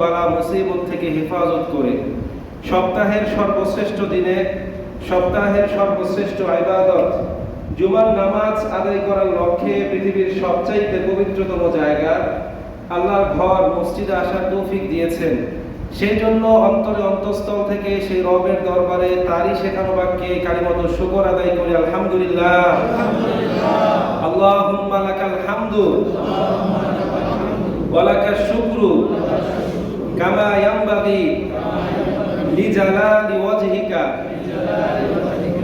বালা মুসিবত থেকে হেফাজত করে। সপ্তাহের সর্বশ্রেষ্ঠ দিনে, সপ্তাহের সর্বশ্রেষ্ঠ ইবাদত জুমার নামাজ আদায় করার লক্ষ্যে পৃথিবীর সবচাইতে পবিত্রতম জায়গা, আল্লাহর ঘর, মসজিদে আসার তৌফিক দিয়েছেন। সেই জন্য অন্তরে অন্তঃস্থল থেকে সেই রবের দরবারে তারই শেখানো বাক্যে কালিমত শুকর আদায় করি, আলহামদুলিল্লাহ। আল্লাহুম্মা লাকাল হামদু, ওয়া শুকরু কামা ইয়ানবাগি লিজালালি ওয়াজহিকা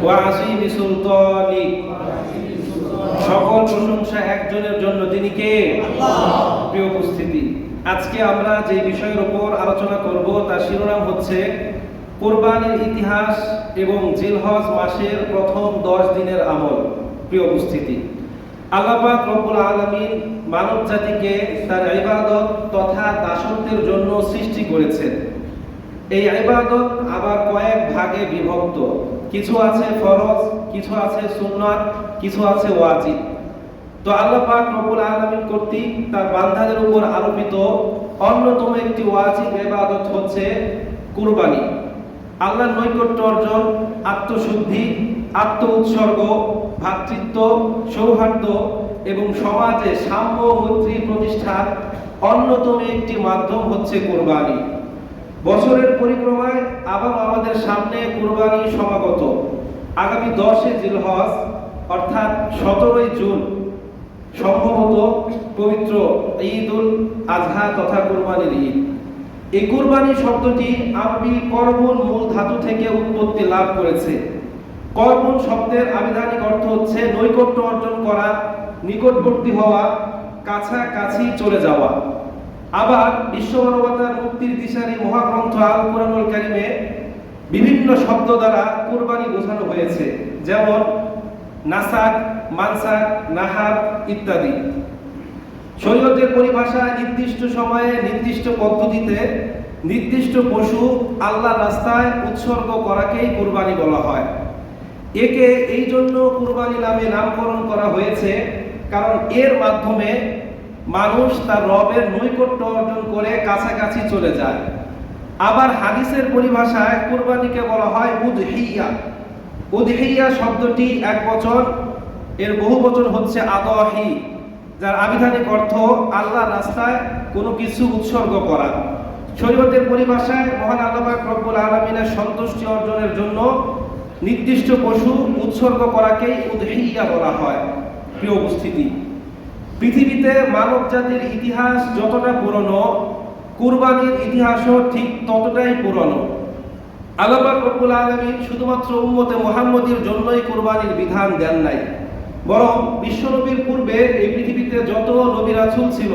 ওয়া আসিমি সুলতানিক সকল প্রশংসা একজনের জন্য। তিনি কে? প্রিয় উপস্থিতি আজকে আমরা যে বিষয়ের উপর আলোচনা করব তার শিরোনাম হচ্ছে কোরবানির ইতিহাস এবং জিলহজ মাসের প্রথম দশ দিনের আমল। প্রিয় উপস্থিতি আল্লাপাক রব্বুল আলমিন মানব জাতিকে তার ইবাদত তথা দাসত্বের জন্য সৃষ্টি করেছেন। এই ইবাদত আবার কয়েক ভাগে বিভক্ত। কিছু আছে ফরজ, কিছু আছে সুন্নাত, কিছু আছে ওয়াজিব। তো আল্লাহ পাক রব্বুল আলামিন কর্তৃক তার বান্দাদের উপর আরোপিত অন্যতম একটি ওয়াজিব ইবাদত হচ্ছে কুরবানি। আল্লাহর নৈকট্য অর্জন, আত্মশুদ্ধি আত্ম উৎসর্গ ভ্রাতৃত্ব, সৌহার্দ্য এবং সমাজে সাম্য মৈত্রী প্রতিষ্ঠার অন্যতম একটি মাধ্যম হচ্ছে কোরবানি। বছরের পরিক্রমায় আবার আমাদের সামনে কুরবানি সমাগত। আগামী দশে জিলহজ, অর্থাৎ সতেরোই জুন, সম্ভবত পবিত্র ঈদুল আজহা তথা কুরবানির ঈদ। এই কুরবানি শব্দটি আরবি কর্বন মূল ধাতু থেকে উৎপত্তি লাভ করেছে। কর্বন শব্দের আবিধানিক অর্থ হচ্ছে নৈকট্য অর্জন করা, নিকটবর্তী হওয়া, কাছাকাছি চলে যাওয়া। আবার বিশ্ব মানবতার মুক্তির দিশারি মহাগ্রন্থ আল কোরআনুল কারিমে বিভিন্ন শব্দ দ্বারা কুরবানি বোঝানো হয়েছে, যেমন নাসাক, মানসাক নাহার ইত্যাদি। শরীয়তের পরিভাষা নির্দিষ্ট সময়ে নির্দিষ্ট পদ্ধতিতে নির্দিষ্ট পশু আল্লাহ রাস্তায় উৎসর্গ করাকেই কুরবানি বলা হয়। একে এই জন্য কুরবানি নামে নামকরণ করা হয়েছে, কারণ এর মাধ্যমে মানুষ তার রবের নৈকট্য অর্জন করে কাছাকাছি চলে যায়। আবার হাদিসের পরিভাষায় কুরবানিকে বলা হয় উদহিয়া। উদহিয়া শব্দটি এক বচন, এর বহু বচন হচ্ছে আদহি, যার আবিধানিক অর্থ আল্লাহ রাস্তায় কোনো কিছু উৎসর্গ করা। শরীয়তের পরিভাষায় মহান আল্লাহ রব্বুল আলমিনের সন্তুষ্টি অর্জনের জন্য নির্দিষ্ট পশু উৎসর্গ করাকেই উদহিয়া বলা হয়। প্রিয় উপস্থিতি, পৃথিবীতে মানব জাতির ইতিহাস যতটা পুরনো, কুরবানির ইতিহাসও ঠিক ততটাই পুরনো। আল্লাহ রব্বুল আলমিন শুধুমাত্র উম্মতে মোহাম্মদীর জন্যই কুরবানির বিধান দেন নাই। বরং বিশ্বনবীর পূর্বে এই পৃথিবীতে যত নবী রাসূল ছিল,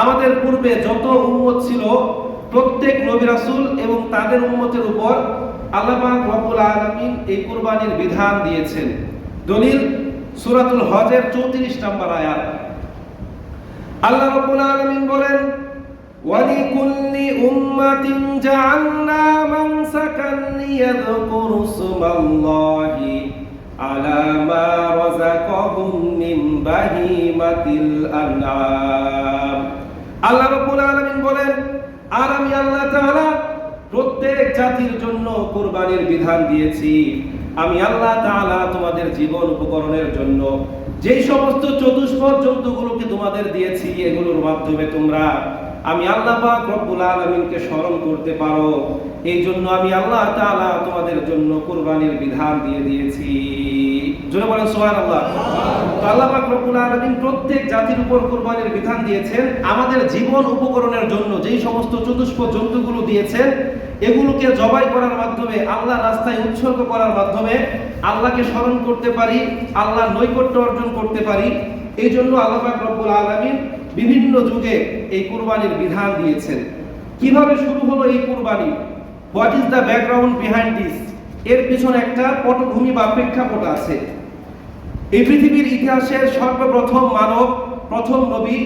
আমাদের পূর্বে যত উম্মত ছিল, প্রত্যেক নবী রাসুল এবং তাদের উম্মতের উপর আল্লাহ পাক রব্বুল আলামিন এই কুরবানির বিধান দিয়েছেন দলিল সূরাতুল হজের 34 নম্বর আয়াত আল্লাহ রাব্বুল আলামিন বলেন ولكل أمة جعلنا منسكا ليذكروا اسم الله على ما رزقهم من بهيمة الأنعام আল্লাহ রাব্বুল আলামিন বলেন আর আমি আল্লাহ তাআলা প্রত্যেক জাতির জন্য কোরবানির বিধান দিয়েছি। আমি আল্লাহ তাআলা তোমাদের জীবন উপকরণের জন্য যেই সমস্ত চতুষ্পদ জন্তুগুলোকে তোমাদের দিয়েছি, এগুলোর মাধ্যমে তোমরা আমি আল্লাহ পাক রব্বুল আলামিনকে স্মরণ করতে পারো। এই জন্য আমি আল্লাহ তাআলা তোমাদের জন্য কুরবানির বিধান দিয়ে দিয়েছি। জোরে বলেন সুবহানাল্লাহ। তো আল্লাহ পাক রব্বুল আলামিন প্রত্যেক জাতির উপর কুরবানির বিধান দিয়েছেন। আমাদের জীবন উপকরণের জন্য যেই সমস্ত চতুষ্প জন্তুগুলো দিয়েছেন এগুলোকে জবাই করার মাধ্যমে আল্লাহ রাস্তায় উৎসর্গ করার মাধ্যমে আল্লাহকে স্মরণ করতে পারি আল্লাহ নৈকট্য অর্জন করতে পারি। এই জন্য আল্লাহ রব্বুল আলামিন বিভিন্ন যুগে এই কুরবানির বিধান দিয়েছেন। কীভাবে শুরু হলো এই কুরবানি? What is the background behind this এর পিছনে একটা পটভূমি বা প্রেক্ষাপট আছে। এই পৃথিবীর ইতিহাসের সর্বপ্রথম মানব, প্রথম নবী,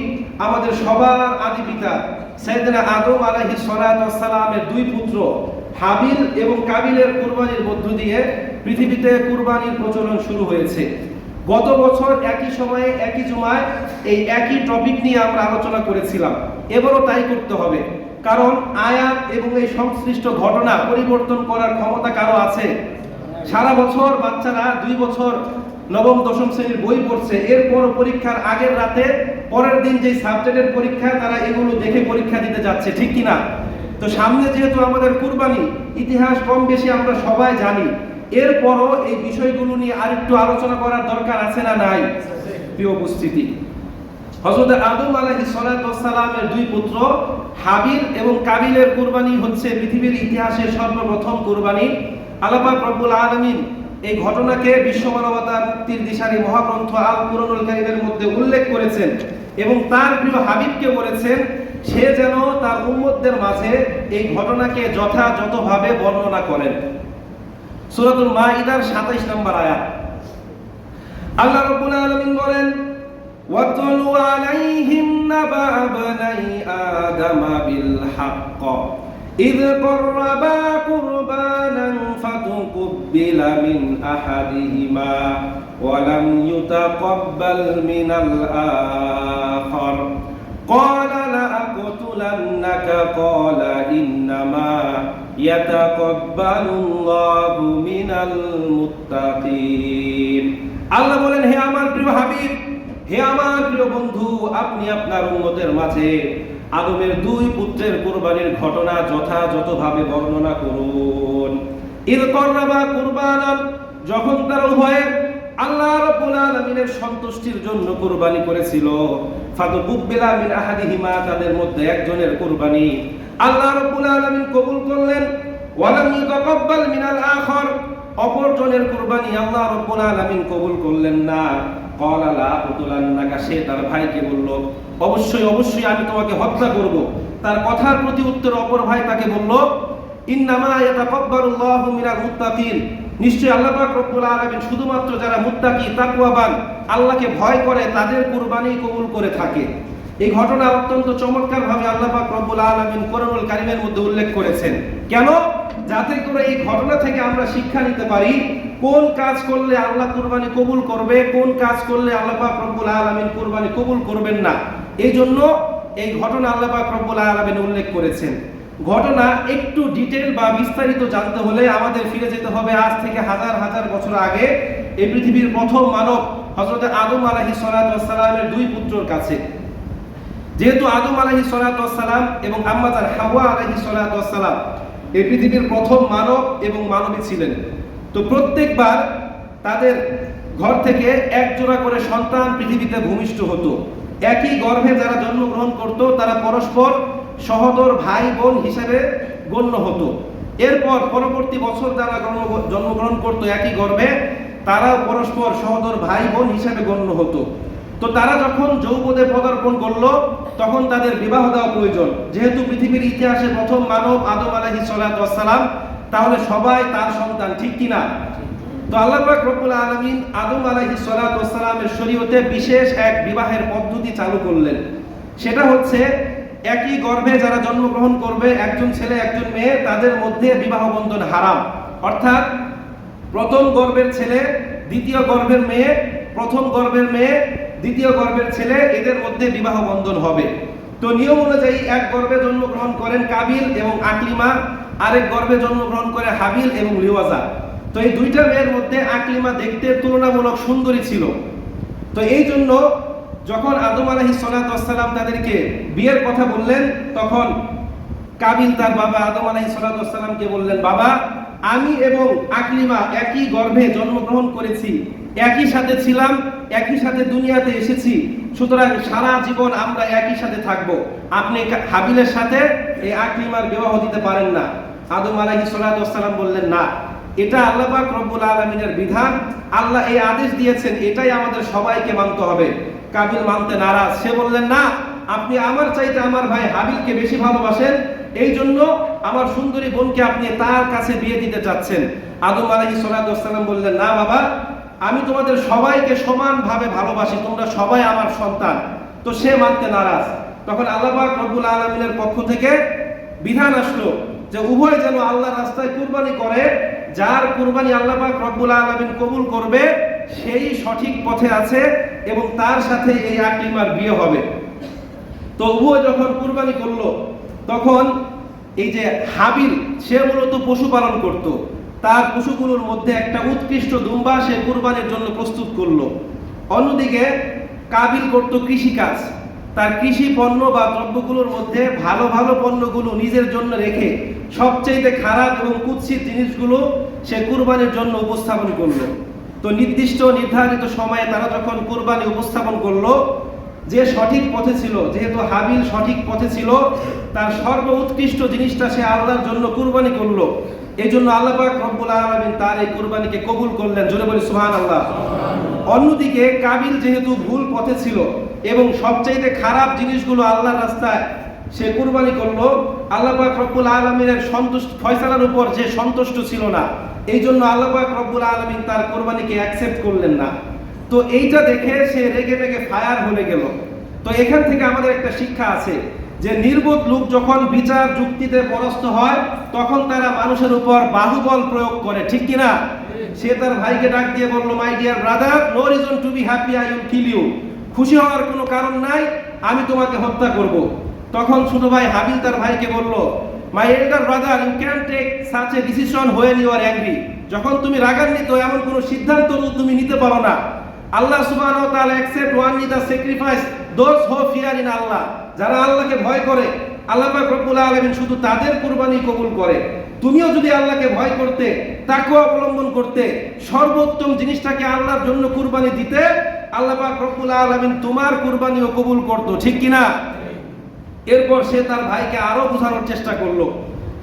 আমাদের সবার আদি পিতা সাইয়েদনা আদম সালাতু সালামের দুই পুত্র হাবিল এবং কাবিলের কুরবানির মধ্য দিয়ে পৃথিবীতে কুরবানির প্রচলন শুরু হয়েছে। গত বছর একই সময়ে একই জুমায় এই একই টপিক নিয়ে আমরা আলোচনা করেছিলাম। এবারও তাই করতে হবে। কারণ আয়াত এবং এই সংশ্লিষ্ট ঘটনা পরিবর্তন করার ক্ষমতা কারও আছে? সারা বছর বাচ্চারা দুই বছর নবম, দশম শ্রেণির বই পড়ছে। এরপর পরীক্ষার আগের রাতে পরের দিন যে সাবজেক্টের পরীক্ষা তারা এগুলো দেখে পরীক্ষা দিতে যাচ্ছে, ঠিক কিনা? তো সামনে যেহেতু আমাদের কুরবানি, ইতিহাস কম বেশি আমরা সবাই জানি। এরপরও এই বিষয়গুলো নিয়ে আরেকটু আলোচনা করার দরকার আছে না নাই? প্রিয় উপস্থিতি, হযরত আদম আলাইহিস সালামের দুই পুত্র, হাবিল এবং কাবিলের কুরবানি হচ্ছে পৃথিবীর ইতিহাসের সর্বপ্রথম কুরবানি। আল্লাহ পাক রব্বুল আলামিন এই ঘটনাকে বিশ্ব মানবতার মুক্তির দিশারি মহাগ্রন্থ আল কারীমের মধ্যে উল্লেখ করেছেন। এবং তার প্রিয় হাবিবকে বলেছেন সে যেন তার উম্মতদের মাঝে এই ঘটনাকে যথাযথভাবে বর্ণনা করেন সূরাতুল মাইদার 27 নম্বর আয়াত আল্লাহ রাব্বুল আলামিন বলেন واتل عليهم نبأ ابني آدم بالحق إذ قربا قربانا فتقبل من أحدهما ولم يتقبل من الآخر قال لأقتلنك قال إنما يتقبل الله من المتقين আল্লাহ বলেন হে আমার প্রিয় হাবিব হে আমার প্রিয় বন্ধু আপনি আপনার উম্মতের মাঝে আদমের দুই পুত্রের কুরবানির ঘটনা যথাযথভাবে বর্ণনা করুন ঈদ কররাবা কুরবানান যখন তারা উভয়ে আল্লাহ রাব্বুল আলামিনের সন্তুষ্টির জন্য কুরবানি করেছিল। ফাতুকুব্বিলা মিন আহাদিহিমা, তাদের মধ্যে একজনের কুরবানি। আল্লাহ রাব্বুল আলামিন কবুল করলেন। ওয়ালাম ইউতাকাব্বাল মিনাল আখর। অপরজনের কুরবানি আল্লাহ রাব্বুল আলামিন কবুল করলেন না। ক্বালা লা উতুলান্নাকা, সে তার ভাইকে বলল, অবশ্যই অবশ্যই আমি তোমাকে হত্যা করব। তার কথার প্রতি উত্তর অপর ভাই তাকে বলল, ইন্নামা ইয়াতাকাব্বালুল্লাহু মিনাল মুত্তাকিন। নিশ্চয়ই আল্লাহ পাক রব্বুল আলামিন শুধুমাত্র যারা মুত্তাকি, তাকওয়াবান, আল্লাহকে ভয় করে, তাদের কুরবানি কবুল করে থাকে। এই ঘটনা অত্যন্ত চমৎকার ভাবে আল্লাহ পাক রব্বুল আলামিন কোরআনুল কারিমের মধ্যে উল্লেখ করেছেন। কেন? যাতে করে এই ঘটনা থেকে আমরা শিক্ষা নিতে পারি, কোন কাজ করলে আল্লাহ কুরবানি কবুল করবে, কোন কাজ করলে আল্লাহ পাক রব্বুল আলামিন কুরবানি কবুল করবেন না। এই জন্য এই ঘটনা আল্লাহ পাক রব্বুল আলামিন উল্লেখ করেছেন। ঘটনা একটু ডিটেল বা বিস্তারিত জানতে হলে আমাদের ফিরে যেতে হবে আজ থেকে হাজার হাজার বছর আগে। এই পৃথিবীর প্রথম মানব, হযরত আদম আলাইহিস সালামের দুই পুত্রর কাছে। যেহেতু আদম আলাইহি সালাম এবং আম্মাজান হাওয়া আলাইহি সালাম এই পৃথিবীর প্রথম মানব এবং মানবী ছিলেন। তো প্রত্যেকবার তাদের ঘর থেকে এক জোড়া করে সন্তান পৃথিবীতে ভূমিষ্ঠ হতো। একই গর্ভে যারা জন্মগ্রহণ করত, তারা পরস্পর সহদর ভাই বোন হিসেবে গণ্য হতো। এরপর পরবর্তী বছর যারা জন্ম- জন্মগ্রহণ করতো একই গর্ভে তারা পরস্পর সহদর ভাই বোন হিসেবে গণ্য হতো। তো তারা যখন যৌবদে পদার্পণ করল, তখন তাদের বিবাহ দেওয়া প্রয়োজন। যেহেতু পৃথিবীর ইতিহাসে প্রথম মানব আদম আলাইহি সালাম, তাহলে সবাই তার সন্তান, ঠিক কিনা তো আল্লাহ রব্বুল আলামিন আদম আলাইহি সালামের শরীয়তে বিশেষ এক বিবাহের পদ্ধতি চালু করলেন। সেটা হচ্ছে একই গর্ভে যারা জন্মগ্রহণ করবে, একজন ছেলে, একজন মেয়ে, তাদের মধ্যে বিবাহ বন্ধন হারাম। অর্থাৎ প্রথম গর্ভের ছেলে, দ্বিতীয় গর্ভের মেয়ে, প্রথম গর্ভের মেয়ে, দ্বিতীয় গর্ভের ছেলে, এদের মধ্যে বিবাহ বন্ধন হবে। তো নিয়ম অনুযায়ী এক গর্ভে জন্মগ্রহণ করেন কাবিল এবং আকলিমা, আরেক গর্ভে জন্মগ্রহণ করে হাবিল এবং লিওয়াজা তো এই দুইটা মেয়ের মধ্যে আকলিমা দেখতে তুলনামূলক সুন্দরী ছিল। তো এই জন্য যখন আদম আলাহি সালাম তাদেরকে বিয়ের কথা বললেন, তখন কাবিল তার বাবা আদম আলাহি সালামকে বললেন, বাবা, আমি এবং আকলিমা একই গর্ভে জন্মগ্রহণ করেছি, একই সাথে ছিলাম, একই সাথে দুনিয়াতে এসেছি, সুতরাং সারা জীবন আমরা একই সাথে থাকব। আপনি হাবিলের সাথে এই আকলিমার বিবাহ দিতে পারেন না। আদম আলাহি সালাম বললেন, না, এটা আল্লাহ রব্বুল আলমিনের বিধান। আল্লাহ এই আদেশ দিয়েছেন, এটাই আমাদের সবাইকে মানতে হবে। কাবিল মানতে নারাজ। সে বললেন, না, আপনি আমার চাইতে আমার ভাই হাবিলকে বেশি ভালোবাসেন। এই জন্য আমার সুন্দরী বোনকে আপনি তার কাছে বিয়ে দিতে চাচ্ছেন। আদম আলাহি সালাম বললেন, না বাবা, আমি তোমাদের সবাইকে সমানভাবে ভালোবাসি, তোমরা সবাই আমার সন্তান। তো সে মানতে নারাজ। তখন আল্লাহ রব্বুল আলমিনের পক্ষ থেকে বিধান আসলো যে উভয় যেন আল্লাহ রাস্তায় কুরবানি করে, যার কুরবানি আল্লাহ রব্বুল আলামিন কবুল করবে, সেই সঠিক পথে আছে। এবং তার সাথে এই আকলিমার বিয়ে হবে। তো যখন কুরবানি করল, তখন এই যে হাবিল, সে মূলত পশুপালন করত। তার পশুগুলোর মধ্যে একটা উৎকৃষ্ট দুম্বা সে কুরবানির জন্য প্রস্তুত করল। অন্যদিকে কাবিল করত কৃষিকাজ। তার কৃষি পণ্য বা দ্রব্যগুলোর মধ্যে ভালো ভালো পণ্যগুলো নিজের জন্য রেখে সবচেয়ে খারাপ এবং কুৎসিত জিনিসগুলো সে কুরবানির জন্য উপস্থাপন করল। তো নির্দিষ্ট নির্ধারিত সময়ে তারা যখন কুরবানি উপস্থাপন করল, যে সঠিক পথে ছিল, যেহেতু হাবিল সঠিক পথে ছিল, তার সর্ব উৎকৃষ্ট জিনিসটা সে আল্লাহর জন্য কুরবানি করল। এই জন্য আল্লাহ পাক রব্বুল আলামিন তার এই কুরবানিকে কবুল করলেন। জোরে বলি, সুবহানাল্লাহ। অন্যদিকে কাবিল যেহেতু ভুল পথে ছিল এবং সবচাইতে খারাপ জিনিসগুলো আল্লাহর রাস্তায় সে কুরবানি করল, আল্লাহ পাক রব্বুল আলমিনের সন্তুষ্ট ফয়সালার উপর যে সন্তুষ্ট ছিল না এই জন্য আল্লাহ রব্বুল আলমিন তার কোরবানিকে অ্যাকসেপ্ট করলেন না। তো এইটা দেখে সে রেগে মেগে ফায়ার হয়ে গেল। তো এখান থেকে আমাদের একটা শিক্ষা আছে যে নির্বোধ লোক যখন বিচার যুক্তিতে পরাস্ত হয়, তখন তারা মানুষের উপর বাহুবল প্রয়োগ করে, ঠিক কিনা? সে তার ভাইকে ডাক দিয়ে বলল my dear brother no reason to be happy I will kill you খুশি হওয়ার কোনো কারণ নাই, আমি তোমাকে হত্যা করব। তখন ছোট ভাই হাবিল তার ভাইকে বলল my elder brother you can take such a decision when you are angry যখন তুমি রাগান্বিত, এমন কোনো সিদ্ধান্ত তুমি নিতে পারো না। আল্লাহ সুবহানাহু ওয়া তাআলা accept only the sacrifice those who fear in Allah. যারা আল্লাহকে ভয় করে, আল্লাহ পাক রব্বুল আলামিন শুধু তাদের কুরবানি কবুল করে। তুমিও যদি আল্লাহকে ভয় করতে তাকে অবলম্বন করতে, সর্বোত্তম জিনিসটাকে আল্লাহর জন্য কুরবানি দিতে, আল্লাহ পাক রব্বুল আলামিন তোমার কুরবানিও কবুল করতো, ঠিক কিনা? এরপর সে তার ভাইকে আরো বোঝানোর চেষ্টা করলো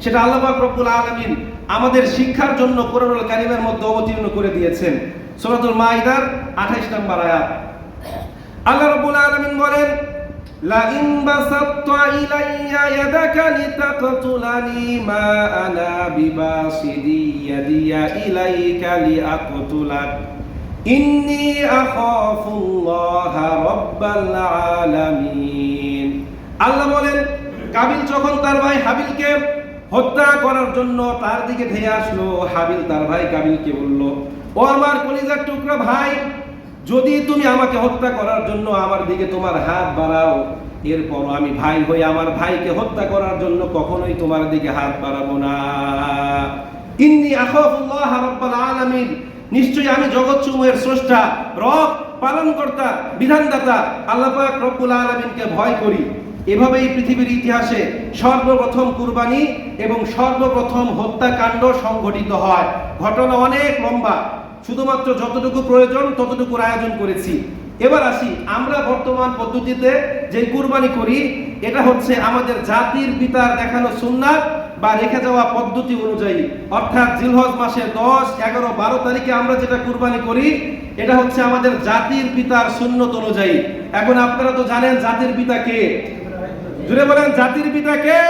সেটা আল্লাহ পাক রব্বুল আলামিন আমাদের শিক্ষার জন্য কোরআনুল কারীমের মধ্যে অবতীর্ণ করে দিয়েছেন সূরাতুল মাইদার 28 নম্বর আয়াত আল্লাহ রাব্বুল আলামিন বলেন لئن بسطت إلي يدك لتقتلني ما أنا بباسط يدي إليك لأقتلك إني أخاف الله رب العالمين আল্লাহ বলেন, কাবিল যখন তার ভাই হাবিলকে হত্যা করার জন্য তার দিকে ধেয়ে আসলো, হাবিল তার ভাই কাবিলকে বলল, ও আমার কলিজার টুকরা ভাই, যদি তুমি আমাকে হত্যা করার জন্য আমার দিকে তোমার হাত বাড়াও, এরপর আমি ভাই হয়ে আমার ভাইকে হত্যা করার জন্য কখনোই তোমার দিকে হাত বাড়াবো না। ইন্নি আখাফুল্লাহ রাব্বাল আলামিন, নিশ্চয়ই আমি জগৎসমূহের স্রষ্টা, রব, পালনকর্তা, বিধানদাতা, আল্লাহ পাক রব্বুল আলামিনকে ভয় করি। এভাবেই পৃথিবীর ইতিহাসে সর্বপ্রথম কুরবানি এবং সর্বপ্রথম হত্যাকাণ্ড সংঘটিত হয়। ঘটনা অনেক লম্বা, শুধুমাত্র যতটুকু প্রয়োজন ততটুকুর আয়োজন করেছি। এবার আসি, আমরা বর্তমান পদ্ধতিতে যে কুরবানি করি, এটা হচ্ছে আমাদের জাতির পিতার দেখানো সুন্নাত বা রেখে যাওয়া পদ্ধতি অনুযায়ী। অর্থাৎ জিলহজ মাসের দশ, এগারো, বারো তারিখে আমরা যেটা কুরবানি করি, এটা হচ্ছে আমাদের জাতির পিতার সুন্নত অনুযায়ী। এখন আপনারা তো জানেন জাতির পিতা কে। জুড়ে বলেন, জাতির পিতা কে?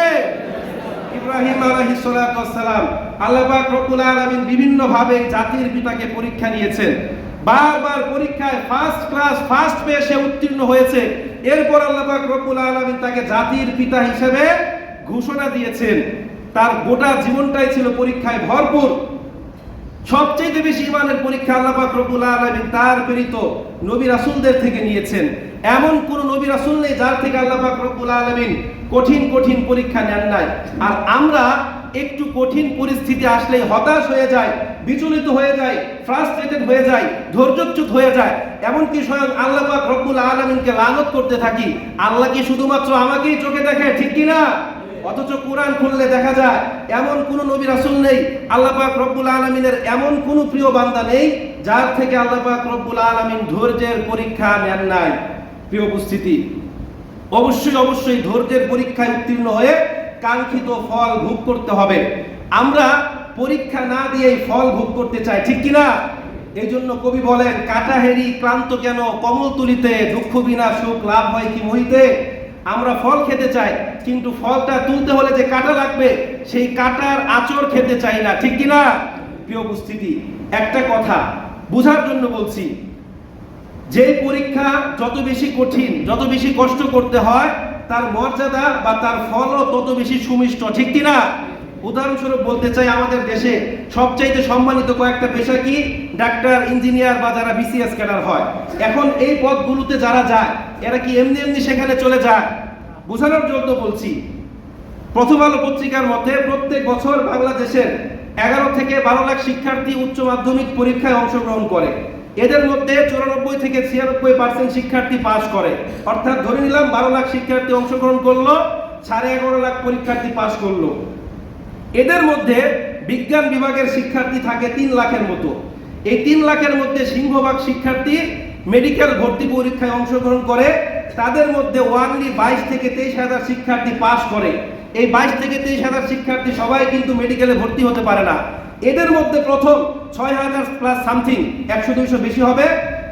ইব্রাহিম আলাইহিস সালাতু ওয়াসসালাম আল্লাহ পাক রব্বুল আলামিন বিভিন্ন ভাবে জাতির পিতাকে পরীক্ষা নিয়েছেন। বারবার পরীক্ষায় ফার্স্ট ক্লাস ফার্স্ট পেয়ে সে উত্তীর্ণ হয়েছে। এরপর আল্লাহ পাক রব্বুল আলামিন তাকে জাতির পিতা হিসেবে ঘোষণা দিয়েছেন। তার গোটা জীবনটাই ছিল পরীক্ষায় ভরপুর। সবচেয়ে বেশি ইমানের পরীক্ষা আল্লাহ রব্বুল আলামিন তার প্রেরিত নবী রাসুলদের থেকে নিয়েছেন। এমন কোন নবী রাসুল নেই যার থেকে আল্লাহ রব্বুল আলামিন কঠিন কঠিন পরীক্ষা নেন নাই। আর আমরা একটু কঠিন পরিস্থিতি আসলে হতাশ হয়ে যায় বিচলিত হয়ে যায় ফ্রাস্ট্রেটেড হয়ে যায় ধৈর্যচ্যুত হয়ে যায় এমনকি স্বয়ং আল্লাহ পাক রব্বুল আলামিনকে লানত করতে থাকি। আল্লাহ কি শুধুমাত্র আমাকেই চোখে দেখে, ঠিক কি না অথচ কোরআন খুললে দেখা যায়, এমন কোন নবী রাসূল নেই, আল্লাহ পাক রব্বুল আলামিনের এমন কোন প্রিয় বান্দা নেই, যার থেকে আল্লাহ পাক রব্বুল আলামিন ধৈর্যের পরীক্ষা নেন নাই। প্রিয় উপস্থিতি, অবশ্যই অবশ্যই ধৈর্যের পরীক্ষায় উত্তীর্ণ হয়ে কাঙ্ক্ষিত ফল ভোগ করতে হবে। আমরা পরীক্ষা না দিয়েই ফল ভোগ করতে চাই, ঠিক কি না এই জন্য কবি বলেন, কাটা হেরি ক্লান্ত কেন, কমল তুলিতে দুঃখ বিনা সুখ লাভ হয় কি মহিতে? আমরা ফল খেতে চাই কিন্তু ফলটা তুলতে হলে যে কাটা লাগবে, সেই কাটার আচর খেতে চাই না, ঠিক কি না প্রিয় উপস্থিতি, একটা কথা বোঝার জন্য বলছি। যে পরীক্ষা যত বেশি কঠিন, যত বেশি কষ্ট করতে হয়, তার মর্যাদা বা তার ফলও তত বেশি সুমিষ্ট, ঠিক কি না উদাহরণস্বরূপ বলতে চাই আমাদের দেশে সবচাইতে সম্মানিত কয়েকটা পেশা কি? ডাক্তার, ইঞ্জিনিয়ার বা যারা বিসিএস ক্যাডার হয়। এখন এই পদগুলোতে যারা যায়, এরা কি এমনি এমনি সেখানে চলে যায়? বোঝানোর জন্য বলছি, প্রথম আলো পত্রিকার মতে প্রত্যেক বছর বাংলাদেশের এগারো থেকে বারো লাখ শিক্ষার্থী উচ্চ মাধ্যমিক পরীক্ষায় অংশগ্রহণ করে। এদের মধ্যে চুরানব্বই থেকে ছিয়ানব্বই পার্সেন্ট শিক্ষার্থী পাস করে। অর্থাৎ ধরে নিলাম, বারো লাখ শিক্ষার্থী অংশগ্রহণ করল, সাড়ে এগারো লাখ পরীক্ষার্থী পাস করল। এদের মধ্যে বিজ্ঞান বিভাগের শিক্ষার্থী থাকে তিন লাখের মতো। এই তিন লাখের মধ্যে সিংহভাগ শিক্ষার্থী মেডিকেল ভর্তি পরীক্ষায় অংশগ্রহণ করে। তাদের মধ্যে ওয়ানলি বাইশ থেকে তেইশ হাজার শিক্ষার্থী পাস করে। এই বাইশ থেকে তেইশ হাজার শিক্ষার্থী সবাই কিন্তু মেডিকেলে ভর্তি হতে পারে না। এদের মধ্যে প্রথম ছয় হাজার প্লাস সামথিং একশো দুইশো বেশি হবে।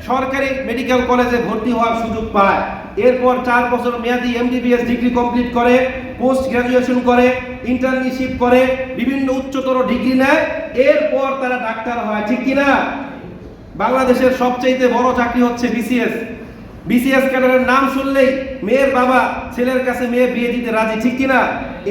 সরকারি মেডিকেল কলেজে ভর্তি হওয়ার সুযোগ পায়। এরপর চার বছর মেয়াদি এমবিবিএস ডিগ্রি কমপ্লিট করে পোস্ট গ্রাজুয়েশন করে ইন্টার্নশিপ করে, বিভিন্ন উচ্চতর ডিগ্রি নেয়। এরপর তারা ডাক্তার হয়, ঠিক কিনা? বাংলাদেশের সবচেয়ে বড় চাকরি হচ্ছে বিসিএস বিসিএস ক্যাডারের নাম শুনলেই মেয়ের বাবা ছেলের কাছে মেয়ে বিয়ে দিতে রাজি, ঠিক কিনা?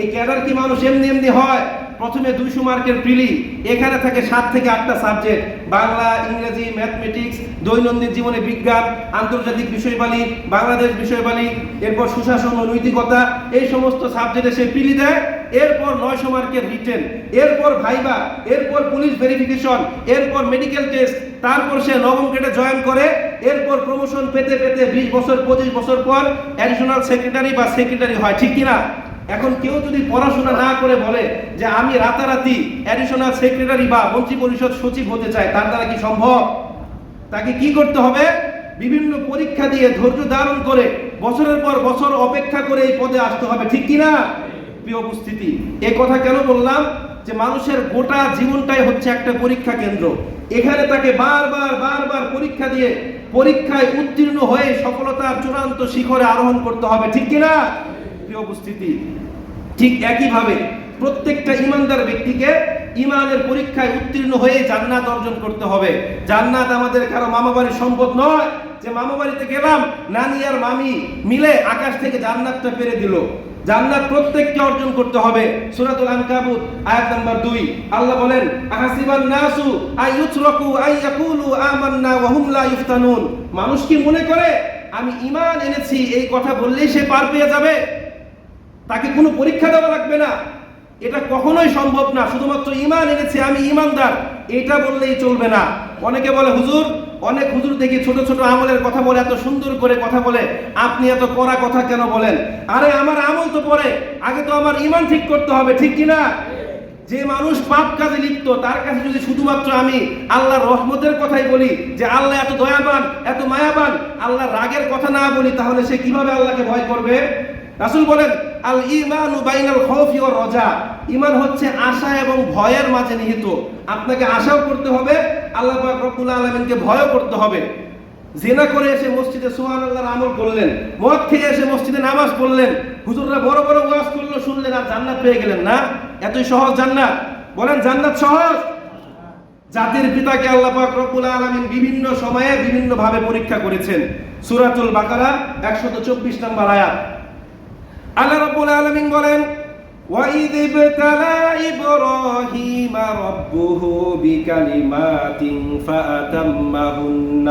এই ক্যাডার কি মানুষ এমনি এমনি হয়? প্রথমে দুইশো মার্কের প্রিলি, এখানে থাকে সাত থেকে আটটা সাবজেক্ট। বাংলা, ইংরেজি, ম্যাথমেটিক্স, দৈনন্দিন জীবনে বিজ্ঞান, আন্তর্জাতিক বিষয়বাণী, বাংলাদেশ বিষয়বাণী, এরপর সুশাসন ও নৈতিকতা, এই সমস্ত সাবজেক্টে সে প্রিলি দেয়। এরপর নয়শো মার্কের রিটেন, এরপর ভাইবা, এরপর পুলিশ ভেরিফিকেশন, এরপর মেডিকেল টেস্ট তারপর সে নবম গ্রেডে জয়েন করে, এরপর প্রমোশন পেতে পেতে বিশ বছর, পঁচিশ বছর পর অ্যাডিশনাল সেক্রেটারি বা সেক্রেটারি হয়, ঠিক কিনা? এখন কেউ যদি পড়াশোনা না করে বলে যে আমি রাতারাতি অ্যাডিশনাল সেক্রেটারি বা মন্ত্রী পরিষদ সচিব হতে চাই, তার দ্বারা কি সম্ভব? তাকে কি করতে হবে? বিভিন্ন পরীক্ষা দিয়ে ধৈর্য ধারণ করে বছরের পর বছর অপেক্ষা করে এই পদে আসতে হবে, ঠিক কিনা? প্রিয় উপস্থিতি, এ কথা কেন বললাম? যে মানুষের গোটা জীবনটাই হচ্ছে একটা পরীক্ষা কেন্দ্র। এখানে তাকে বারবার বারবার পরীক্ষা দিয়ে পরীক্ষায় উত্তীর্ণ হয়ে সফলতার চূড়ান্ত শিখরে আরোহণ করতে হবে, ঠিক কিনা? প্রিয় উপস্থিতি, ঠিক একইভাবে প্রত্যেকটা ইমানদার ব্যক্তিকে ইমানের পরীক্ষায় উত্তীর্ণ হয়ে জান্নাত অর্জন করতে হবে। জান্নাত আমাদের কারও মামা বাড়ির সম্পদ নয়। যে মামা বাড়িতে গেলাম, নানি আর মামি মিলে আকাশ থেকে জান্নাতটা পেরে দিল। জান্নাত প্রত্যেককে অর্জন করতে হবে। সূরাতুল আনকাবুত, আয়াত নাম্বার 2 আল্লাহ বলেন, আহাসিবান নাসু আইয়ুতরাকু আইয়াকুলু আমান্না ওয়া হুম লা ইফতানুন। মানুষ কি মনে করে, আমি ঈমান এনেছি, এই কথা বললেই সে পার পেয়ে যাবে? তাকে কোনো পরীক্ষা দেওয়া লাগবে না। এটা কখনোই সম্ভব না। শুধুমাত্র ইমান এনেছি, আমি ঈমানদার। এটা বললেই চলবে না। অনেকে বলে, হুজুর অনেক হুজুর দেখি ছোট ছোট আমলের কথা বলে, এত সুন্দর করে কথা বলে। আপনি এত কড়া কথা কেন বলেন? আরে, আমার আমল তো পরে আগে তো আমার ইমান ঠিক করতে হবে, ঠিক কিনা? যে মানুষ পাপ কাজে লিপ্ত, তার কাছে যদি শুধুমাত্র আমি আল্লাহর রহমতের কথাই বলি, যে আল্লাহ এত দয়াবান, এত মায়াবান, আল্লাহর রাগের কথা না বলি, তাহলে সে কীভাবে আল্লাহকে ভয় করবে? রাসুল বলেন, আল ঈমানু বাইনাল খাউফি ওয়ার রাজা। ইমান হচ্ছে আশা এবং ভয়ের মাঝে নিহিত। আপনাকে আশাও করতে হবে আল্লাহ রব্বুল আলামিনকে ভয়ও করতে হবে। জেনা করে এসে মসজিদে সুবহানাল্লাহর আমল করলেন, মদ খেয়ে এসে মসজিদে নামাজ পড়লেন, হুজুররা বড় বড় ওয়াজ করল, শুনলেন আর জান্নাত পেয়ে গেলেন না। এতই সহজ জান্নাত। বলেন জান্নাত সহজ? জাতির পিতাকে আল্লাহ পাক রব্বুল আলামিন বিভিন্ন সময়ে বিভিন্ন ভাবে পরীক্ষা করেছেন। সূরাতুল বাকারা 124 নম্বর আয়াত। আল্লাহ রাব্বুল আলামিন বলেন وَإِذِ ابْتَلَى إِبْرَاهِيمَ رَبُّهُ بِكَلِمَاتٍ فَأَتَمَّهُنَّ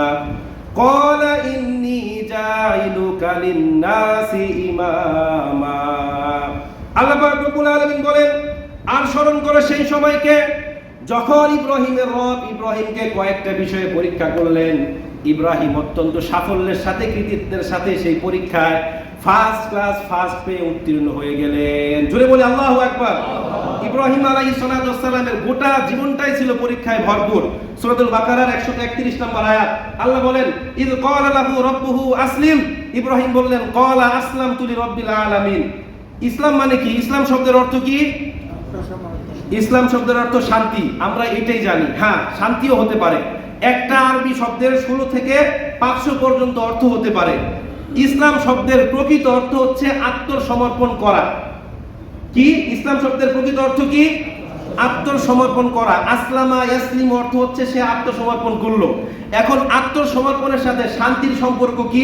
قَالَ إِنِّي جَاعِلُكَ لِلنَّاسِ إِمَامًا আল্লাহ পাক রব্বুল আলামিন বলেন আর স্মরণ করে সেই সময়কে যখন ইব্রাহিমের রব ইব্রাহিমকে কয়েকটা বিষয়ে পরীক্ষা করলেন ইব্রাহিম অত্যন্ত সাফল্যের সাথে কৃতিত্বের সাথে সেই পরীক্ষায় ফার্স্ট ক্লাস ফার্স্ট পেয়ে উত্তীর্ণ হয়ে গেলেন। জোরে বলে আল্লাহ একবার ইব্রাহিম আলাইহিস সালামের গোটা জীবনটাই ছিল পরীক্ষায় ভরপুর। সূরাতুল বাকারার 131 নম্বর আয়াত। আল্লাহ বলেন, ইদ ক্বালা লাহু রাব্বুহু আসলিম। ইব্রাহিম বললেন, ক্বালা আসলামতু লিরাব্বিল আলামিন। ইসলাম মানে কি? ইসলাম শব্দের অর্থ কি? ইসলাম শব্দের অর্থ শান্তি। আমরা এটাই জানি। হ্যাঁ শান্তিও হতে পারে। একটা আরবি শব্দের ষোলো থেকে পাঁচশো পর্যন্ত অর্থ হতে পারে। ইসলাম শব্দের প্রকৃত অর্থ হচ্ছে আত্মসমর্পণ করা। কি? ইসলাম শব্দের প্রকৃত অর্থ কি? আত্মসমর্পণ করা। আসলামা ইয়াসলিম অর্থ হচ্ছে সে আত্মসমর্পণ করল। এখন আত্মসমর্পণের সাথে শান্তির সম্পর্ক কি?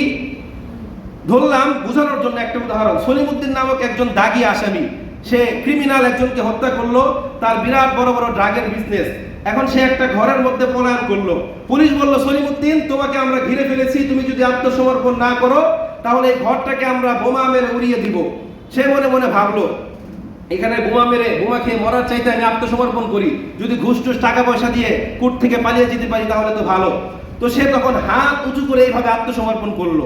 ধরলাম, বোঝানোর জন্য একটা উদাহরণ। সলিমুদ্দিন নামক একজন দাগি আসামি, সে ক্রিমিনাল একজনকে হত্যা করল। তার বিরাট বড় বড় ড্রাগের বিজনেস এখন সে একটা ঘরের মধ্যে পলায়ন করল। পুলিশ বলল, সলিমুদ্দিন, তোমাকে আমরা ঘিরে ফেলেছি, তুমি যদি আত্মসমর্পণ না করো, তাহলে এই ঘরটাকে আমরা বোমা মেরে উড়িয়ে দিব। সে মনে মনে ভাবলো, এখানে বোমা মেরে, বোমা খেয়ে মরার চাইতে আমি আত্মসমর্পণ করি। যদি ঘুষ টুস টাকা পয়সা দিয়ে কুট থেকে পালিয়ে যেতে পারি, তাহলে তো ভালো। তো সে তখন হাত উঁচু করে এইভাবে আত্মসমর্পণ করল।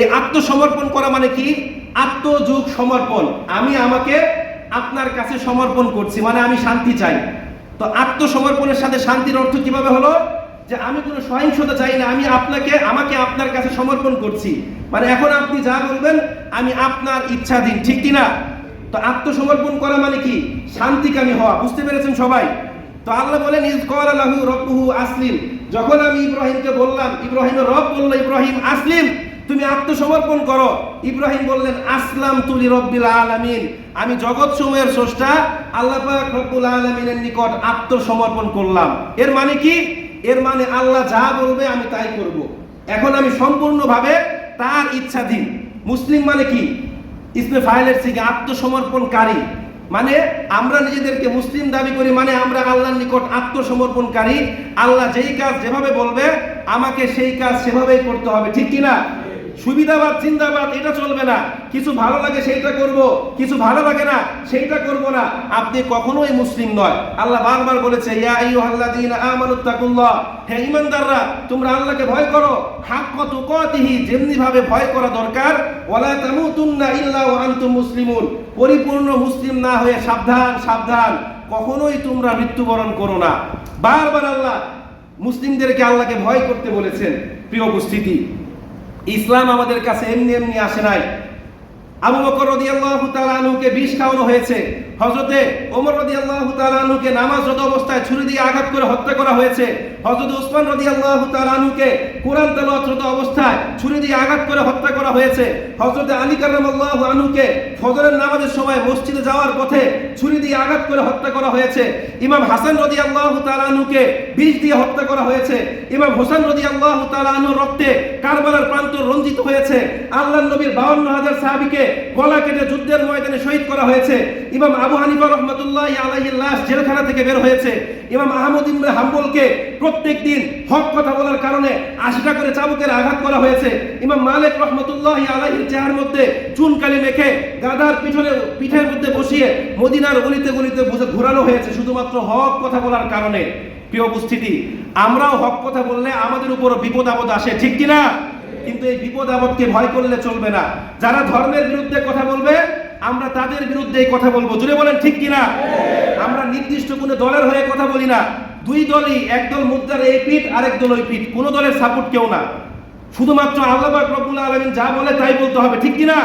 এই আত্মসমর্পণ করা মানে কি? আত্মযুগ সমর্পণ। আমি আমাকে আপনার কাছে সমর্পণ করছি মানে আমি শান্তি চাই। তো আত্মসমর্পণের সাথে শান্তির অর্থ কীভাবে হলো? যে আমি কোনো সহিংসতা চাই না, আমি আপনাকে, আমাকে আপনার কাছে সমর্পণ করছি। মানে এখন আপনি যা বলবেন, আমি আপনার ইচ্ছা দিন ঠিক কি না তো আত্মসমর্পণ করা মানে কি? শান্তিকামী হওয়া, বুঝতে পেরেছেন সবাই? তো আল্লাহ বলেন ইজ কওয়ালা লাহু রব্বুহু আসলিম। যখন আমি ইব্রাহিমকে বললাম, ইব্রাহিমের রব বলল, ইব্রাহিম আসলিম। তুমি আত্মসমর্পণ করো। ইব্রাহিম বললেন আসলাম তুলি রব্বিল আলামিন। আমি জগৎ সময়ের স্রষ্টা, আল্লাহ রব্বুল আলামিনের নিকট আত্মসমর্পণ করলাম। এর মানে কি? এর মানে আল্লাহ যা বলবে আমি তাই করব। এখন আমি সম্পূর্ণভাবে তার ইচ্ছাধীন। মুসলিম মানে কি? ইসমে ফাইলের থেকে আত্মসমর্পণকারী। মানে আমরা নিজেদেরকে মুসলিম দাবি করি মানে আমরা আল্লাহর নিকট আত্মসমর্পণকারী। আল্লাহ যেই কাজ যেভাবে বলবে, আমাকে সেই কাজ সেভাবেই করতে হবে। ঠিক কি না সুবিধাবাদ চিন্তাবাদ এটা চলবে না। কিছু ভালো লাগে সেইটা করব, কিছু ভালো লাগে না সেইটা করব না। আপনি কখনোই মুসলিম নয়। আল্লাহ বারবার বলেছে, ইয়া আইয়ুহাল্লাযীনা আমানুত্তাকুল্লাহ হে ঈমানদাররা, তোমরা আল্লাহকে ভয় করো। হাক্কা তুকাতিহি যেমনি ভাবে ভয় করা দরকার। ওয়ালা তামুতুন্না ইল্লা ওয়া আনতুম মুসলিমুন। পরিপূর্ণ মুসলিম না হয়ে সাবধান সাবধান। কখনোই তোমরা মৃত্যুবরণ করো না। বারবার আল্লাহ মুসলিমদেরকে আল্লাহকে ভয় করতে বলেছেন। প্রিয় উপস্থিতি ইসলাম আমাদের কাছে এমনি এমনি আসে নাই। আবু বকর রদিয়াল্লাহু তাআলা বিষ খাওয়ানো হয়েছে। হযরতে ওমর তাআলা আনহুকে নামাজরত অবস্থায় ছুরি দিয়ে আঘাত করে হত্যা করা হয়েছে। রাদিয়াল্লাহু তাআলা আনহুকে কোরআন অবস্থায় ছুরি দিয়ে আঘাত করে হত্যা করা হয়েছে। আলী কাররামাল্লাহু আনহুকে ফজরের নামাজের সময় মসজিদে যাওয়ার পথে ছুরি দিয়ে আঘাত করে হত্যা করা হয়েছে। ইমাম হাসান রাদিয়াল্লাহু তাআলা আনহুকে বিষ দিয়ে হত্যা করা হয়েছে। ইমাম হোসেন রাদিয়াল্লাহু তাআলা আনহুর রক্তে প্রান্ত রঞ্জিত হয়েছে। আল্লাহর নবীর 52000 সাহাবীকে গলা কেটে যুদ্ধের ময়দানে শহীদ করা হয়েছে। ইমাম আবু হানিফা রহমাতুল্লাহি আলাইহির লাশ জেলখানা থেকে বের হয়েছে। ইমাম আহমদ ইবনে হাম্বলকে প্রত্যেকদিন হক কথা বলার কারণে আশিটা করে চাবুকের আঘাত করা হয়েছে। ইমাম মালিক রহমতুল্লাহি আলাইহির চেহার মধ্যে চুনকালি মেখে গাদার পিছনে পিঠের মধ্যে বসিয়ে মদিনার গলিতে গলিতে বসে ঘোরানো হয়েছে শুধুমাত্র হক কথা বলার কারণে। প্রিয় উপস্থিতি, আমরাও হক কথা বললে আমাদের উপর বিপদ আপদ আসে, ঠিক কিনা? কিন্তু এই বিপদ আপদকে ভয় করলে চলবে না। যারা ধর্মের বিরুদ্ধে কথা বলবে আমরা তাদের বিরুদ্ধে কথা বলব। জুড়ে বলেন, ঠিক কিনা? আমরা নির্দিষ্ট কোনো দলের হয়ে কথা বলি না। দুই দলই একদল মুদ্রার এই পিঠ, আরেক দল ওই পিঠ। কোনো দলের সাপোর্ট কেউ না। শুধুমাত্র আল্লাহ রব্বুল আলামিন যা বলে তাই বলতে হবে, ঠিক কিনা?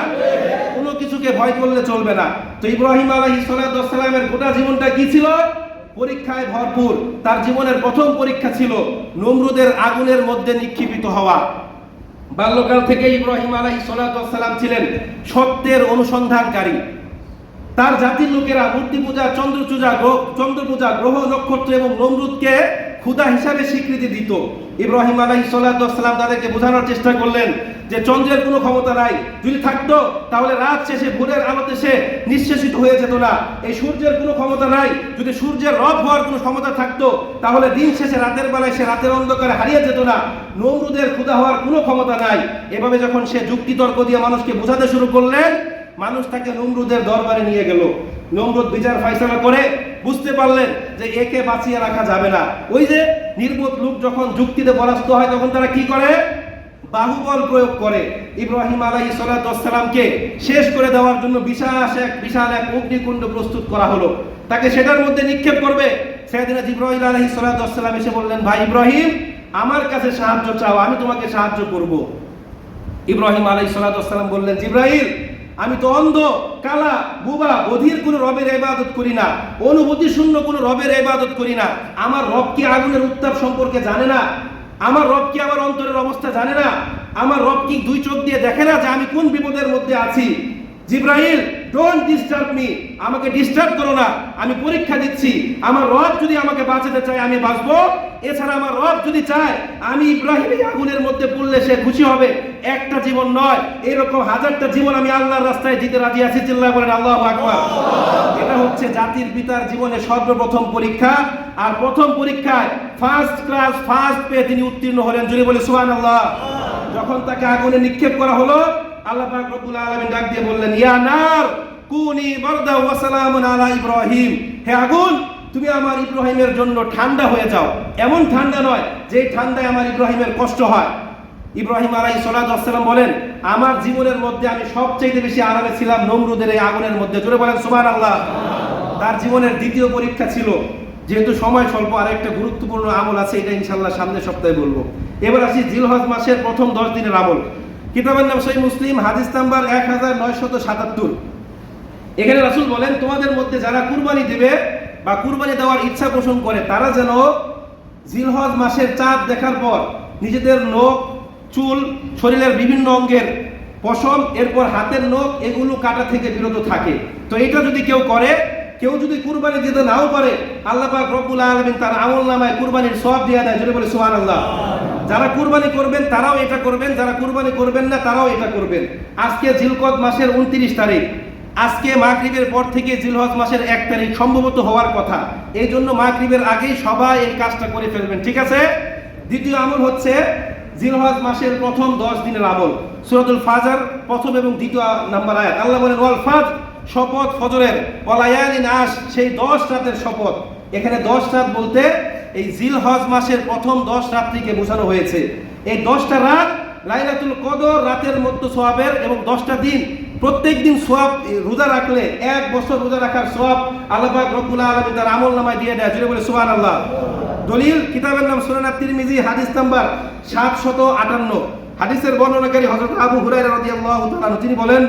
কোনো কিছুকে ভয় করলে চলবে না। তো ইব্রাহিম ওয়াস সালামের গোটা জীবনটা কি ছিল? পরীক্ষায় ভরপুর। তার জীবনের প্রথম পরীক্ষা ছিল নমরুদের আগুনের মধ্যে নিক্ষিপিত হওয়া। বাল্যকাল থেকে ইব্রাহিম আলাই সালাম ছিলেন সত্যের অনুসন্ধানকারী। তার জাতির লোকেরা মূর্তি পূজা চন্দ্র পূজা চন্দ্র পূজা গ্রহ, নক্ষত্র এবং নমরুদকে ক্ষুদা হিসাবে স্বীকৃতি দিত। ইব্রাহিম আলাই তাদেরকে বোঝানোর চেষ্টা করলেন যে চন্দ্রের কোনো ক্ষমতা নাই। যদি থাকতো, তাহলে রাত শেষে, ভোরের আলোতে সে নিঃশেষিত হয়ে যেত না। এই সূর্যের কোনো ক্ষমতা নাই। যদি সূর্যের রব হওয়ার কোনো ক্ষমতা থাকতো, তাহলে দিন শেষে, রাতের বেলায় সে রাতের অন্ধকারে হারিয়ে যেত না। নমরুদের ক্ষুদা হওয়ার কোনো ক্ষমতা নাই। এভাবে যখন সে যুক্তিতর্ক দিয়ে মানুষকে বোঝাতে শুরু করলেন, মানুষ তাকে নমরুদের দরবারে নিয়ে গেল। নমরুদ বিচার ফাইসলা করে বুঝতে পারলেন যে একে বাঁচিয়ে রাখা যাবে না। ওই যে নির্বোধ লোক যখন যুক্তিতে পরাস্ত হয়, তখন তারা কি করে? বাহুবল প্রয়োগ করে। ইব্রাহিম আলাই সালামকে শেষ করে দেওয়ার জন্য বিশাল এক বিশাল এক অগ্নিকুণ্ড প্রস্তুত করা হলো। তাকে সেটার মধ্যে নিক্ষেপ করবে। সেদিন ইব্রাহিম আলহি সালাম এসে বললেন, ভাই ইব্রাহিম, আমার কাছে সাহায্য চাও, আমি তোমাকে সাহায্য করব। ইব্রাহিম আলাই সালাম বললেন জিব্রাহিম আমি তো অন্ধ, কালা, বুবা, বধির কোনো রবের ইবাদত করি না, অনুভূতি শূন্য কোনো রবের ইবাদত করি না। আমার রব কি আগুনের উত্তাপ সম্পর্কে জানে না? আমার রব কি আমার অন্তরের অবস্থা জানে না? আমার রব কি দুই চোখ দিয়ে দেখে না যে আমি কোন বিপদের মধ্যে আছি? জিব্রাহিল ডোন্ট ডিস্টার্ব মি আমাকে ডিস্টার্ব করো না। আমি পরীক্ষা দিচ্ছি। আমার রব যদি আমাকে বাঁচাতে চায়, আমি বাঁচবো। এছাড়া আমার রব যদি চায়, আমি ইব্রাহিম আগুনের মধ্যে পড়লে সে খুশি হবে। একটা জীবন নয়। এরকম হাজারটা জীবন আমি আল্লাহর রাস্তায় জিতে রাজি আছি। চিল্লা বলেন, আল্লাহ আকবার। এটা হচ্ছে জাতির পিতার জীবনে সর্বপ্রথম পরীক্ষা। আর প্রথম পরীক্ষায় ফার্স্ট ক্লাস ফার্স্ট পেয়ে তিনি উত্তীর্ণ হলেন। জুড়ে বলে সুহান আল্লাহ যখন তাকে আগুনে নিক্ষেপ করা হলো আল্লাহ পাক রব্বুল আলামিন ডাক দিয়ে বললেন, ইয়া নার, কুনি বারদা ওয়া সালামুন আলা ইব্রাহিম। হে আগুন, তুমি আমার ইব্রাহিমের জন্য ঠান্ডা হয়ে যাও। এমন ঠান্ডা নয় যে ঠান্ডায় আমার ইব্রাহিমের কষ্ট হয়। ইব্রাহিম আলাই সালাম বলেন, আমার জীবনের মধ্যে আমি সবচেয়ে বেশি আরামে ছিলাম নমরুদের এই আগুনের মধ্যে। জোরে বলেন সুমান আল্লাহ তার জীবনের দ্বিতীয় পরীক্ষা ছিল। যেহেতু সময় স্বল্প, আরেকটা গুরুত্বপূর্ণ আমল আছে, এটা ইনশাল্লাহ সামনের সপ্তাহে বলব। এবার আসি জিলহজ মাসের প্রথম দশ দিনের আমল। কিতাবের নাম সই মুসলিম? হাদিস নাম্বার এক হাজার নয়শত সাতাত্তর। এখানে রাসুল বলেন, তোমাদের মধ্যে যারা কুরবানি দেবে বা কুরবানি দেওয়ার ইচ্ছা পোষণ করে, তারা যেন জিলহজ মাসের চাঁদ দেখার পর নিজেদের নখ, চুল, শরীরের বিভিন্ন অঙ্গের পশম, এরপর হাতের নখ, এগুলো কাটা থেকে বিরত থাকে। তো এটা যদি কেউ করে কেউ যদি কুরবানি দিতে নাও পারে, আল্লাহ পাক রব্বুল আলামিন তার আমল নামায় কুরবানির সওয়াব দিয়ে দেয় যদি বলে সুবহানাল্লাহ। যারা কুরবানি করবেন, তারাও এটা করবেন, যারা কুরবানি করবেন না, তারাও এটা করবেন। আজকে জিলকদ মাসের উনত্রিশ তারিখ। আজকে মাগরিবের পর থেকে জিলহজ মাসের এক তারিখ সম্ভবত হওয়ার কথা। এই জন্য মাগরিবের আগেই সবাই এই কাজটা করে ফেলবেন, ঠিক আছে? দ্বিতীয় আমল হচ্ছে জিলহজ মাসের প্রথম দশ দিনের আমল। সুরাতুল ফাজার প্রথম এবং দ্বিতীয় নাম্বার আয়াত। আল্লাহ বলেন, ওয়াল ফাজ শপথ ফজরের। ওয়ালায়ালি নাস সেই দশ রাতের শপথ। এখানে দশ রাত বলতে এই জিল হজ মাসের প্রথম দশ রাত্রিকে বোঝানো হয়েছে। এই দশটা রাত লাইলাতুল কদর রাতের মধ্যে সোয়াবের এবং দশটা দিন প্রত্যেক দিন সোয়াব রোজা রাখলে, এক বছর রোজা রাখার সোয়াব আল্লাহ পাক রব্বুল আলামিন তার আমল নামায় দিয়ে দেয়। জুড়ে বলে, সুবহানাল্লাহ। দলিল, কিতাবের নাম সুনান তিরমিজি হাদিস নাম্বার সাতশত আটান্ন। হাদিসের বর্ণনাকারী হজরত আবু হুরায়রা রাদিয়াল্লাহু তাআলা তিনি বলেন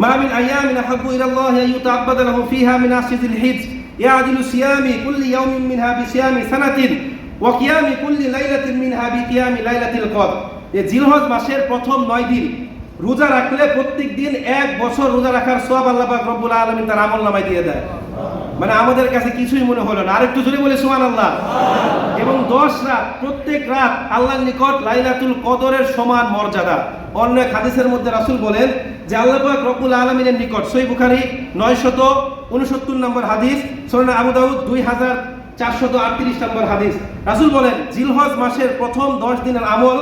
ما من أيام أحب إلى الله أن يتعبد له فيها من عشر الحج يعدل صيام كل يوم منها بصيام سنة وقيام كل ليلة منها بقيام ليلة القدر এই জিলহজ মাসের প্রথম নয় দিন রোজা রাখলে প্রত্যেক দিন এক বছর রোজা রাখার সব আল্লাহ পাক রব্বুল আলামিন তার আমল নামায় দিয়ে দেয় মানে আমাদের কাছে কিছুই মনে হলো না আরেকটু জোরে বলে সুমান আল্লাহ এবং দশ রাত প্রত্যেক রাত আল্লাহর নিকট লাইলাতুল কদরের সমান মর্যাদা অন্য এক হাদিসের মধ্যে রাসুল বলেন যে আল্লাহ পাক রব্বুল আলমিনের নিকট সই বুখারি নয়শত উনসত্তর নম্বর হাদিস সোনা আবু দাউদ দুই হাজার চারশত আটত্রিশ নম্বর হাদিস। রাসুল বলেন, জিলহজ মাসের প্রথম দশ দিনের আমল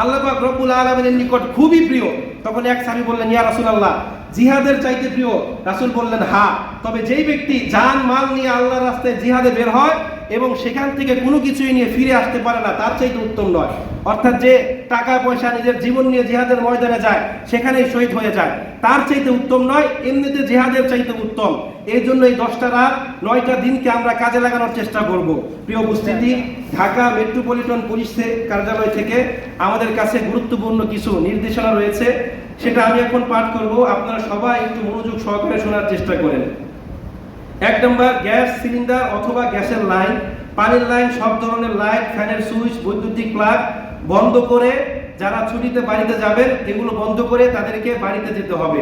আল্লাহ পাক রব্বুল আলমিনের নিকট খুবই প্রিয়। তখন এক সাহাবী বললেন, ইয়া রাসূলুল্লাহ, জিহাদের চাইতে প্রিয় রাসূল বললেন, হা। তবে যেই ব্যক্তি যান মাল নিয়ে আল্লাহর রাস্তায় জিহাদে বের হয় এবং সেখান থেকে কোনো কিছুই নিয়ে ফিরে আসতে পারে না, তার চাইতে উত্তম নয়। অর্থাৎ যে টাকা, পয়সা নিজের জীবন নিয়ে জিহাদের ময়দানে যায়, সেখানেই শহীদ হয়ে যায়। তার চাইতে উত্তম নয়, এমনিতে জিহাদের চাইতে উত্তম। এই জন্য এই দশটা রাত, নয়টা দিনকে আমরা কাজে লাগানোর চেষ্টা করব। প্রিয় উপস্থিতি, ঢাকা মেট্রোপলিটন পুলিশ থে- কার্যালয় থেকে আমাদের কাছে গুরুত্বপূর্ণ কিছু নির্দেশনা রয়েছে। সেটা আমি এখন পাঠ করব। আপনারা সবাই একটু মনোযোগ সহকারে শোনার চেষ্টা করেন। এক নম্বর, গ্যাস সিলিন্ডার অথবা গ্যাসের লাইন। পানির লাইন, সব ধরনের লাইট, ফ্যানের সুইচ, বৈদ্যুতিক প্লাগ বন্ধ করে যারা ছুটিতে বাড়িতে যাবেন, এগুলো বন্ধ করে তাদেরকে বাড়িতে যেতে হবে।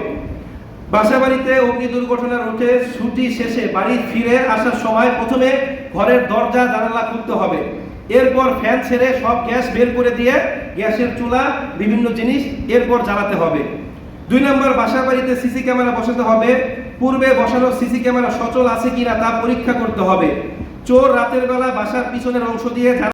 বাসা বাড়িতে অগ্নি দুর্ঘটনা রুখে ছুটি শেষে বাড়ি ফিরে আসার সময় প্রথমে ঘরের দরজা জানালা খুলতে হবে। এরপর ফ্যান ছেড়ে সব গ্যাস বের করে দিয়ে গ্যাসের চুলা, বিভিন্ন জিনিস এরপর জ্বালাতে হবে। দুই নম্বর বাসা বাড়িতে সিসি ক্যামেরা বসাতে হবে। পূর্বে বসানো সিসি ক্যামেরা সচল আছে কিনা তা পরীক্ষা করতে হবে। চোর রাতের বেলা বাসার পিছনের অংশ দিয়ে